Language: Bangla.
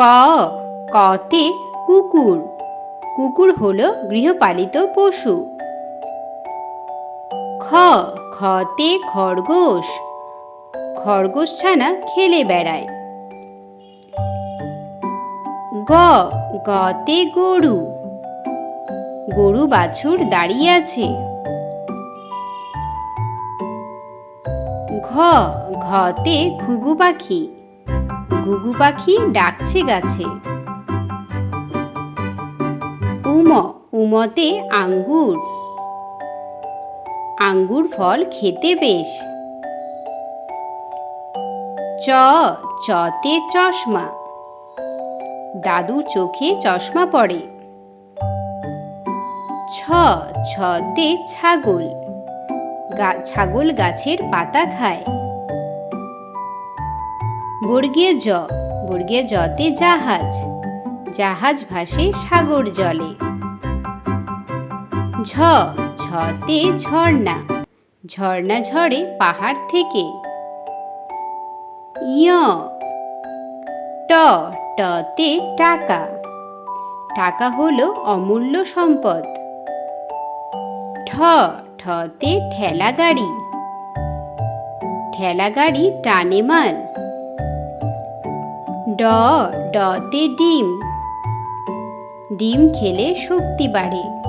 ক, কতে কুকুর। কুকুর হলো গৃহপালিত পশু। খ খতে খরগোশ। খরগোশ ছানা খেলে বেড়ায়। গ, গতে গরু। গরু বাছুর দাঁড়িয়ে আছে। ঘ, ঘতে ঘুঘু পাখি। ঘুঘু পাখি ডাকছে গাছে। উম, উমতে আঙ্গুর। আঙ্গুর ফল খেতে বেশ। চ, চতে চশমা। দাদুর চোখে চশমা পড়ে। ছ, ছতে ছাগল। ছাগল গাছের পাতা খায়। বর্গীয় জ, বর্গীয় জতে জাহাজ। জাহাজ ভাসে সাগর জলে। ঝ ঝতে ঝর্ণা। ঝর্ণা ঝরে পাহাড় থেকে। ইয় ট, টতে টাকা। টাকা হলো অমূল্য সম্পদ। ঠ, ঠতে ঠেলা গাড়ি ঠেলা গাড়ি টানে মাল। ড ডতে ডিম। ডিম খেলে শক্তি বাড়ে।